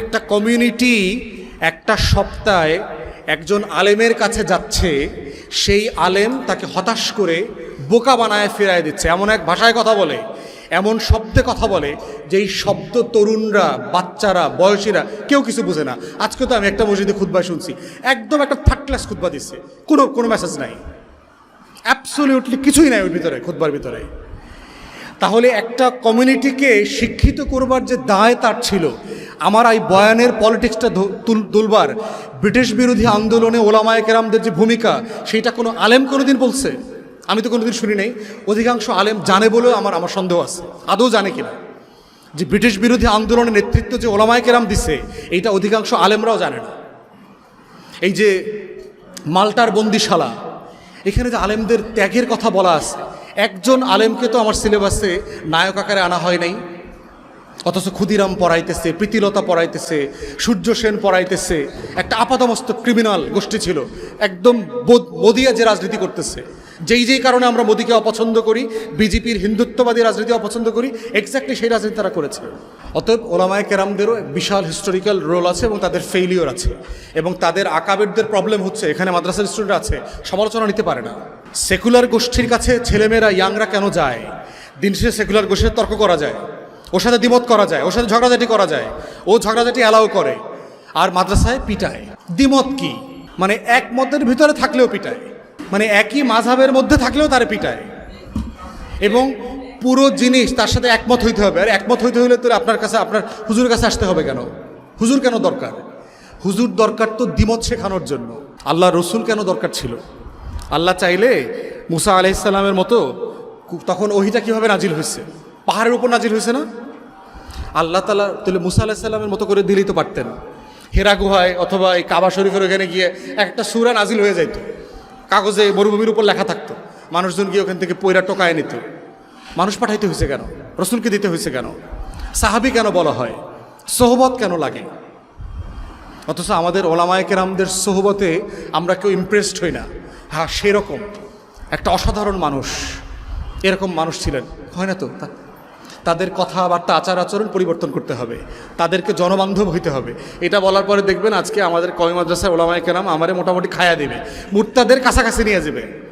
একটা কমিউনিটি একটা সপ্তাহে একজন আলেমের কাছে যাচ্ছে, সেই আলেম তাকে হতাশ করে বোকা বানায় ফেরায় দিচ্ছে। এমন এক ভাষায় কথা বলে, এমন শব্দে কথা বলে, যেই শব্দ তরুণরা, বাচ্চারা, বয়সীরা কেউ কিছু বুঝে না। আজকে তো আমি একটা মসজিদে খুদ্া শুনছি, একদম একটা থার্ড ক্লাস খুদ্া দিচ্ছে। কোনো কোনো মেসেজ নাই। অ্যাবসলিউটলি কিছুই নাই ওর ভিতরে খুদ্বার ভিতরে। তাহলে একটা কমিউনিটিকে শিক্ষিত করবার যে দায় তার ছিল আমার এই বয়ানের পলিটিক্সটা তুলবার ব্রিটিশ বিরোধী আন্দোলনে ওলামায় কেরামদের যে ভূমিকা, সেইটা কোনো আলেম কোনোদিন বলছে? আমি তো কোনোদিন শুনি নাই। অধিকাংশ আলেম জানে বলেও আমার আমার সন্দেহ আছে। আদৌ জানে কিনা? যে ব্রিটিশ বিরোধী আন্দোলনের নেতৃত্ব যে ওলামায় কেরাম দিছে, এইটা অধিকাংশ আলেমরাও জানে না। এই যে মাল্টার বন্দিশালা, এখানে যে আলেমদের ত্যাগের কথা বলা আছে, একজন আলেমকে তো আমার সিলেবাসে নায়ক আকারে আনা হয় নাই। অথচ ক্ষুদিরাম পড়াইতেছে প্রীতিলতা পড়াইতেছে সূর্য সেন পড়াইতেছে একটা আপাতমস্তক ক্রিমিনাল গোষ্ঠী ছিল। একদম মোদিয়া যে রাজনীতি করতেছে। যেই যেই কারণে আমরা মোদিকে অপছন্দ করি, বিজেপির হিন্দুত্ববাদী রাজনীতি অপছন্দ করি এক্স্যাক্টলি সেই রাজনীতি তারা করেছে। অতএব ওলামায় কেরামদেরও বিশাল হিস্টোরিক্যাল রোল আছে এবং তাদের ফেইলিওর আছে। এবং তাদের আকাবেরদের প্রবলেম হচ্ছে, এখানে মাদ্রাসার স্টুডেন্ট আছে, সমালোচনা নিতে পারে না। সেকুলার গোষ্ঠীর কাছে ছেলেমেয়েরা ইয়াংরা কেন যায়? দিন শেষে সেকুলার গোষ্ঠীর তর্ক করা যায়। ওর সাথে দ্বিমত করা যায়, ওর সাথে ঝগড়াঝাটি করা যায়, ও ঝগড়াঝাটি অ্যালাউ করে। আর মাদ্রাসায় পিটায়। দ্বিমত কি? মানে এক মতের ভিতরে থাকলেও পিটায়। মানে একই মাঝাবের মধ্যে থাকলেও তারে পিটায়। এবং পুরো জিনিস তার সাথে একমত হইতে হবে। আর একমত হইতে হলে তো আপনার কাছে, আপনার হুজুরের কাছে আসতে হবে কেন? হুজুর কেন দরকার? হুজুর দরকার তো দ্বিমত শেখানোর জন্য। আল্লাহ রসুল কেন দরকার ছিল? আল্লাহ চাইলে মুসা আলাইসাল্লামের মতো তখন ওহিটা কীভাবে নাজিল হয়েছে পাহাড়ের উপর নাজির হয়েছে না? আল্লাহ তালা তাহলে মুসা আলাহিসাল্লামের মতো করে দিলেই তো পারতেন। হেরা গুহায় অথবা এই কাবা শরীফের ওখানে গিয়ে একটা সুরা নাজিল হয়ে যাইতো। কাগজে মরুভূমির উপর লেখা থাকতো। মানুষজন গিয়ে ওখান থেকে পয়রা টোকায় নিত। মানুষ পাঠাইতে হয়েছে কেন? রসুলকে দিতে হয়েছে কেন? সাহাবি কেন বলা হয়? সোহবত কেন লাগে? অথচ আমাদের ওলামায় কেরামদের সোহবতে আমরা কেউ ইমপ্রেসড হই না। হ্যাঁ সেরকম। একটা অসাধারণ মানুষ। এরকম মানুষ ছিলেন। হয় না তো তা- তাদের কথাবার্তা আচার আচরণ পরিবর্তন করতে হবে। তাদেরকে জনবান্ধব হইতে হবে। এটা বলার পরে দেখবেন আজকে আমাদের কমি মাদ্রাসায় ওলামায় কেরাম আমারে মোটামুটি খায়া দেবে। মুর্তাদের কাছাকাছি নিয়ে যাবে।